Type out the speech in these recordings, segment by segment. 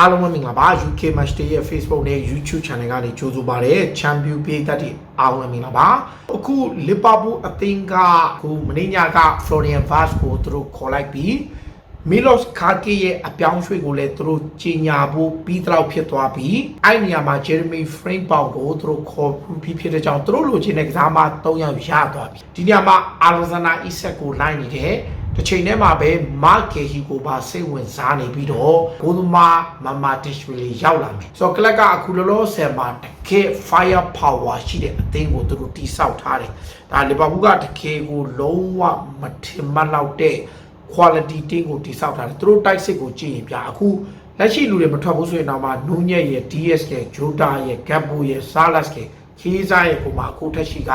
အားလုံးပဲမင်္ဂလာပါ UK Match Day ရဲ့ Facebook နဲ့ YouTube Channel ကနေကြိုဆိုပါရစေ Champion ပြည်သက်တွေအားလုံးပဲမင်္ဂလာပါအခု Liverpool အသင်းကအခုမနေ့ညက Florian Vaz ကိုသူတို့ခေါ်လိုက်ပြီး Milos Kake ရဲ့အပြောင်းရွှေ့ကိုလည်းသူတို့ကြီးညာဖို့ပြီးတော့ဖြစ်သွားပြီးအဲ့နေရာမှာ Jeremy Frimpong ကိုသူတို့ခေါ်ပြီးဖြစ်တဲ့ကြောင့်သူတို့လိုချင်တဲ့ကစားမ၃ယောက်ရသွားပြီဒီနေရာမှာ Alexander Isak ကိုလိုက်နေတယ် တစ်ချိန်တည်းမှာပဲမာကေဟီကိုပါစိတ်ဝင်စားနေပြီးတော့ဘိုးသမားမမတရှ်ဝီလီရောက်လာမယ်ဆိုတော့ကလပ်ကအခုလောလောဆယ်မှာတကယ် fire power ရှိတဲ့အသင်းကိုသူတို့တိစောက်ထားတယ်ဒါလီဗာပူးကတကယ်ကိုလုံးဝမထင်မှတ်လောက်တဲ့ quality team ကိုတိစောက်ထားတယ်သူတို့တိုက်စစ်ကိုကြည့်ရင်ပြအခုလက်ရှိလူတွေမထွက်ဘူးဆိုရင်တော့မှနူးညက်ရဲ့ DS ရဲ့ Jota ရဲ့ Gabbo ရဲ့ Salas ရဲ့ခီးစားရဲ့ပုံမှာအခုထက်ရှိက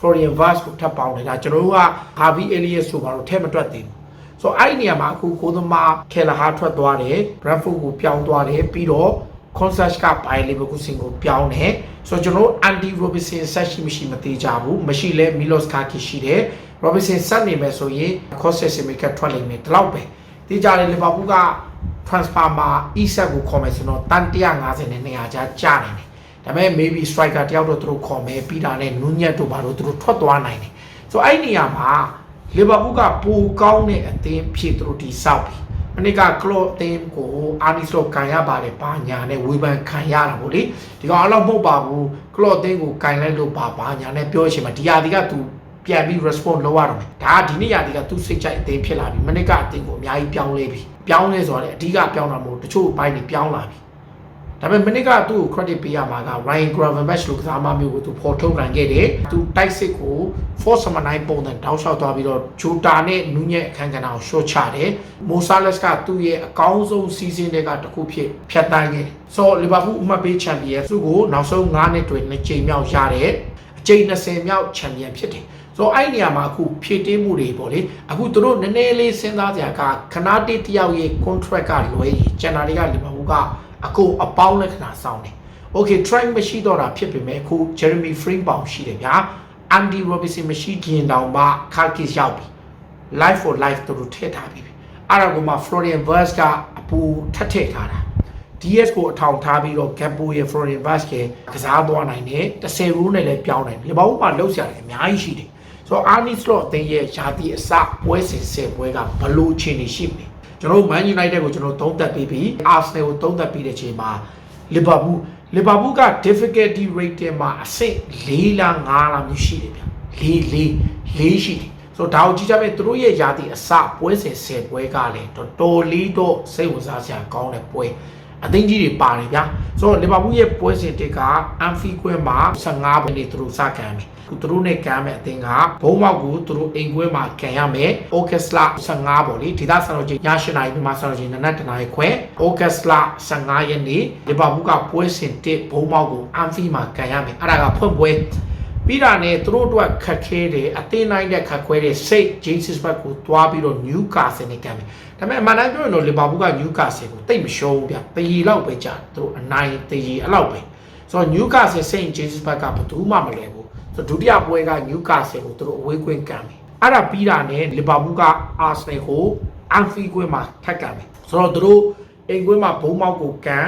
Florian Vaz ကိုထပ်ပေါင်းနေတာကျွန်တော်တို့က Harvey Elliott ဆိုပါတော့ထဲမတွက်သေးဘူးဆိုတော့အဲ့ဒီနေရာမှာအခုကိုသမားခဲလာဟာထွက်သွားတယ် Brentford ကိုပြောင်းသွားတယ်ပြီးတော့ concert ကဘိုင်လီဗာပူးစင်ကိုပြောင်းတယ်ဆိုတော့ကျွန်တော်တို့ Andy Robertson ဆက်ရှိမရှိမသေးကြဘူးမရှိလဲ Milos Kaki ရှိတယ် Robertson ဆက်နေမယ်ဆိုရင် Costas Simica ထွက်လိမ့်မယ်ဒီလောက်ပဲဒီကြတယ်လီဗာပူးက transfer မှာ Isak ကိုခေါ်မယ်ဆိုတော့တန်150နဲ့200ကြားကျနေတယ် ဒါပေမဲ့ maybe striker တယောက်တော့သူတို့ခေါ်မယ်ပြီးတာနဲ့နူးညက်တို့ဘာလို့သူတို့ထွက်သွားနိုင်တယ်ဆိုတော့အဲ့ဒီနေရာမှာလီဗာပူးကပိုကောင်းတဲ့အသင်းဖြစ်သူတို့ဒီစောက်ပြီမနေ့ကကလော့အသင်းကိုအာနီစလောကန်ရပါတယ်ဘာညာနဲ့ဝေဖန်ခံရတာဗောလေဒီကောင်အဲ့လောက်မဟုတ်ပါဘူးကလော့အသင်းကိုကန်လိုက်လို့ပါဘာညာနဲ့ပြောရှင်မှာဒီဟာဒီကသူပြန်ပြီး response လုပ်ရတော့မယ်ဒါကဒီနေ့ရာဒီကသူစိတ်ကြိုက်အသင်းဖြစ်လာပြီမနေ့ကအသင်းကိုအများကြီးပြောင်းလဲပြီပြောင်းလဲဆိုတော့လေအဓိကပြောင်းတာမဟုတ်တချို့ဘိုင်းတွေပြောင်းလာပြီ ဒါပေမဲ့မနေ့ကသူ့ကို credit ပေးရမှာက Ryan Gravenberch လို့ကစားမမျိုးကိုသူဖော်ထုတ်နိုင်ခဲ့တယ်သူတိုက်စစ်ကို force 9ပုံစံတောက်လျှောက်သွားပြီးတော့ Jota နဲ့နူးညက်အခန်းကဏ္ဍကို short ချတယ် Mo Salah ကသူ့ရဲ့အကောင်းဆုံး season တွေကတစ်ခုဖြစ်ဖြတ်တန်းခဲ့တယ်ဆိုတော့ Liverpool အမှတ်ပေး champion သူ့ကိုနောက်ဆုံး9နှစ်တွင်နှစ်ကြိမ်မြောက်ရတဲ့အကြိမ်20မြောက် champion ဖြစ်တယ်ဆိုတော့အဲ့ဒီနေရာမှာအခုဖြည့်တင်းမှုတွေပေါ့လေအခုသူတို့နည်းနည်းလေးစဉ်းစားကြကခနာတေးတယောက်ရဲ့ contract ကလွဲရင်ကျန်တာတွေက Liverpool က အကုန်အပေါင်းလက္ခဏာစောင်းတယ် Okay track မရှိတော့တာဖြစ်ပေမဲ့အခု Jeremy Frimpong ရှိတယ်ဗျာ Andy Robertson မရှိခင်တောင်မှ Kharkiv ရောက်ပြီ live for live သူတို့ထည့်ထားပြီအဲ့ဒါကမှ Florian Wirtz ကအပူထပ်ထည့်ထားတာ DS ကိုအထောင်ထားပြီးတော့ Gappo ရဲ့ Florian Wirtz ကကစားသွားနိုင်တယ်10 rule နဲ့လည်းပြောင်းနိုင်တယ်လေဘာလို့မှလှုပ်ရှားတယ်အများကြီးရှိတယ်ဆိုတော့ Arnie Slot အသင်းရဲ့ယာတီအစပွဲစဉ်10ပွဲကဘလို့ချင်နေရှိမလဲ ကျွန်တော်တို့ Man United ကိုကျွန်တော်သုံးသပ်ပြီးပြီး Arsenal ကိုသုံးသပ်ပြီးတဲ့ချိန်မှာ Liverpool Liverpool က difficulty rating မှာအဆင့်4လား5လားမျိုးရှိတယ်ဗျ4 4 4ရှိတယ်ဆိုတော့ဒါကိုကြည့်ကြမယ်သူတို့ရဲ့ယာတီအစပွဲစဉ်10ပွဲကလည်းတော်တော်လေးတော့စိတ်ဝင်စားစရာကောင်းတဲ့ပွဲ အသင်းကြီးတွေပါတယ်ဗျာဆိုတော့လီဗာပူးရဲ့ပွဲစဉ်တစ်ကအန်ဖီကွဲမှာ15ပွဲနေသူတို့စကန်မယ်သူတို့နဲ့ကန်မယ်အသင်းကဘုံမောက်ကိုသူတို့အိမ်ကွဲမှာကန်ရမယ်ဩဂတ်စ်လ15ပေါ့လေဒေသစံတော်ချိန်ည8နာရီမြန်မာစံတော်ချိန်နနက်တနာရီခွဲဩဂတ်စ်လ15ရက်နေ့လီဗာပူးကပွဲစဉ်တစ်ဘုံမောက်ကိုအန်ဖီမှာကန်ရမယ်အဲ့ဒါကဖွင့်ပွဲ ပြီးတာနဲ့သူတို့အတွက်ခက်ခဲတယ်အသင်းတိုင်းနဲ့ခက်ခွဲတဲ့စိတ် Jesus ဘက်ကိုတွားပြီးတော့ Newcastle နဲ့ကန်မယ်ဒါပေမဲ့အမှန်တမ်းပြောရင်တော့လီဗာပူးက Newcastle ကိုတိတ်မရှုံးဘူးဗျတရီလောက်ပဲကြာသူတို့အနိုင်တရီအဲ့လောက်ပဲဆိုတော့ Newcastle Saint Jesus ဘက်ကဘယ်သူမှမလဲဘူးဆိုတော့ဒုတိယပွဲက Newcastle ကိုသူတို့အဝေးကွင်းကန်မယ်အဲ့ဒါပြီးတာနဲ့လီဗာပူးက Arsenal ကို Anfield ကွင်းမှာထပ်ကန်မယ်ဆိုတော့သူတို့အိမ်ကွင်းမှာဘုံမောက်ကိုကန်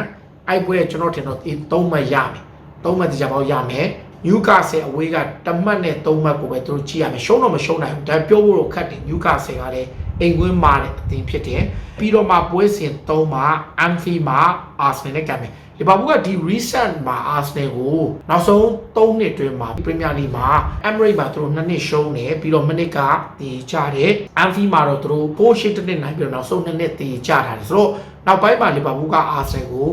အဲ့ပွဲကျွန်တော်ထင်တော့3မှတ်ရမယ်3မှတ်တရားပေါက်ရမယ် Newcastle အဝေးကတမတ်နဲ့3မှတ်ကိုပဲသူတို့ကြည့်ရမယ်ရှုံးတော့မရှုံးနိုင်ဘူးဒါပြောဖို့တော့ခက်တယ် Newcastle ကလည်းအိမ်ကွင်းမာတဲ့အသင်းဖြစ်တယ်ပြီးတော့မှပွဲစဉ်3မှာ Anfield မှာ Arsenal နဲ့ကန်မယ်ဒီဘာဘူးကဒီ recent မှာ Arsenal ကိုနောက်ဆုံး3နှစ်တွင်းမှာ Premier League မှာ Emirates မှာသူတို့2နှစ်ရှုံးတယ်ပြီးတော့မနစ်ကတည်ကြတယ် Anfield မှာတော့သူတို့4ရှစ်တစ်နှစ်နိုင်ပြီးတော့နောက်ဆုံး2နှစ်တည်ကြထားတယ်ဆိုတော့နောက်ပိုင်းမှာလီဗာပူးက Arsenal ကို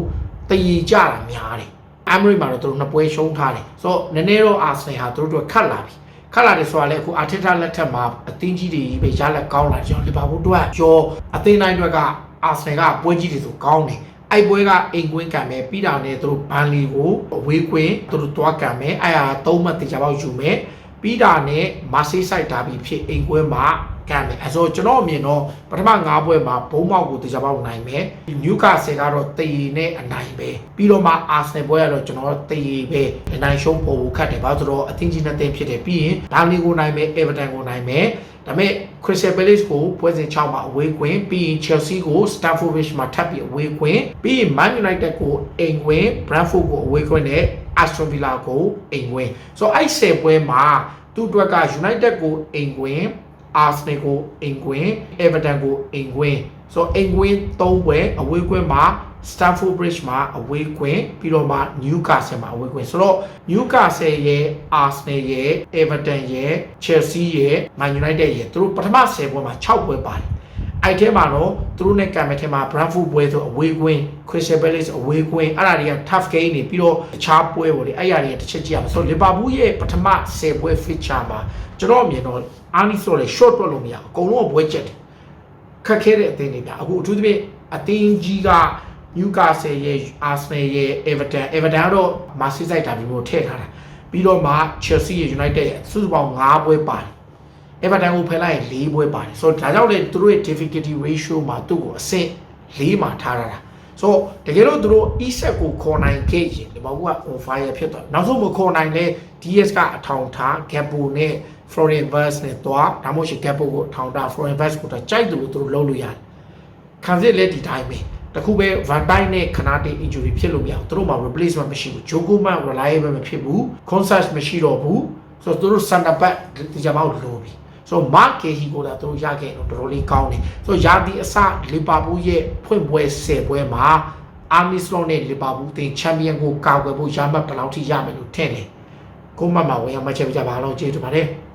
တည်ကြတာများတယ် အမရိမှာတော့သူတို့နှစ်ပွဲရှုံးထားတယ်ဆိုတော့နည်းနည်းတော့အာဆင်ဟာသူတို့တို့ခတ်လာပြီခတ်လာတယ်ဆိုတာလေအခုအာထက်တာလက်ထက်မှာအသင်းကြီးတွေပဲရလက်ကောင်းလာကြအောင်လီဗာပူးတို့ကကျော်အသင်းတိုင်းတွေကအာဆင်ကပွဲကြီးတွေဆိုကောင်းတယ်အဲ့ပွဲကအိမ်ကွင်းကံမယ်ပြီးတာနဲ့သူတို့ဘန်လီကိုအဝေးကွင်းသူတို့တွားကံမယ်အဲ့ဟာသုံးမှတ်တေချာပေါက်ယူမယ်ပြီးတာနဲ့မာဆေးဆိုင်ဒါဘီဖြစ်အိမ်ကွင်းမှာ ကန်မယ်အဲဆိုကျွန်တော်အမြင်တော့ပထမ၅ပွဲမှာဘုံမောက်ကိုတရားပေါက်နိုင်မယ်နျူကာဆယ်ကတော့တည်နဲ့အနိုင်ပဲပြီးတော့မှအာဆနယ်ပွဲကတော့ကျွန်တော်တည်ပဲအနိုင်ရှုံးပေါ်ဖို့ခတ်တယ်ဘာလို့ဆိုတော့အသင်းကြီးနဲ့တင်ဖြစ်တယ်ပြီးရင်ဒါလီကိုနိုင်မယ်အေဗာတန်ကိုနိုင်မယ်ဒါပေမဲ့ Crystal Palace ကိုပွဲစဉ်6မှာအဝေးခွင်ပြီးရင် Chelsea ကို Stamford Bridge မှာထပ်ပြီးအဝေးခွင်ပြီးရင် Man United ကိုအိမ်ခွင် Brentford ကိုအဝေးခွင်နဲ့ Aston Villa ကိုအိမ်ခွင်ဆိုတော့အဲ့10ပွဲမှာသူ့အတွက်က United ကိုအိမ်ခွင် Arsenal ကိုအိမ်ခွင် Everton ကိုအိမ်ခွင်ဆိုတော့အိမ်ခွင်3ပွဲအဝေးခွင်မှာ Stamford Bridge မှာအဝေးခွင်ပြီးတော့မှ Newcastle မှာအဝေးခွင်ဆိုတော့ Newcastle ရဲ့ Arsenal ရဲ့ Everton ရဲ့ Chelsea ရဲ့ Man United ရဲ့သူတို့ပထမ10ပွဲမှာ6ပွဲပါတယ် အဲ့ထဲမှာတော့သူတို့နဲ့ကံမဲ့ထဲမှာ Brentford ပွဲဆိုအဝေးကွင်း Crystal Palace အဝေးကွင်းအဲ့ဒါတွေက tough game နေပြီးတော့တခြားပွဲပေါ့လေအဲ့အရာတွေကတစ်ချက်ကြည့်ရမှာဆိုတော့ Liverpool ရဲ့ပထမ10ပွဲ feature မှာကျွန်တော်အမြင်တော့အားနည်းဆိုတော့ short တွက်လို့မရဘူးအကုန်လုံးကပွဲချက်တယ်ခက်ခဲတဲ့အသင်းတွေပြအခုအထူးသဖြင့်အသင်းကြီးက Newcastle ရဲ့ Arsenal ရဲ့ Everton Everton ကတော့ Merseyside ဒါမျိုးထည့်ထားတာပြီးတော့မှ Chelsea ရဲ့ United ရဲ့စုစုပေါင်း5ပွဲပါတယ် Everton ကိုဖယ်လိုက်ရင်၄ပွဲပါတယ်ဆိုတော့ဒါကြောင့်လေသူတို့ရဲ့ difficulty ratio မှာသူ့ကိုအဆင့်၄မှာထားရတာဆိုတော့တကယ်လို့သူတို့ E-set ကိုခေါ်နိုင်ခဲ့ရင်ဒီဘောက on fire ဖြစ်သွားနောက်ဆုံးမခေါ်နိုင်လဲ DS ကအထောင်ထား Gappo နဲ့ Florian Wirtz နဲ့သွားဒါမှမဟုတ် Gappo ကိုအထောင်ထား Florian Wirtz ကိုတော့ကြိုက်တယ်လို့သူတို့လုပ်လို့ရတယ်ခံစစ်လည်းဒီတိုင်းပဲတခုပဲ Van Dijk နဲ့ခနာတေ injury ဖြစ်လို့မရဘူးသူတို့မှာ replacement မရှိဘူး Joko Man reliable မဖြစ်ဘူး Conscious မရှိတော့ဘူးဆိုတော့သူတို့ center back ဒီကြမ်းအောင်လိုပြီ ဆိုတော့ Mark Cahill ကိုဒါသူတို့ရခဲ့တော့တော်တော်လေးကောင်းတယ်ဆိုတော့ယာဒီအစလီဗာပူးရဲ့ဖွင့်ပွဲ10ပွဲမှာအာမီစလောနဲ့လီဗာပူးတင်ချန်ပီယံကိုကာကွယ်ဖို့ရမှတ်ဘယ်လောက်ထိရမယ်လို့ထင်တယ်ကိုမမဝင်ရမှချက်ပြကြပါအောင်ကျေးဇူးပါတယ်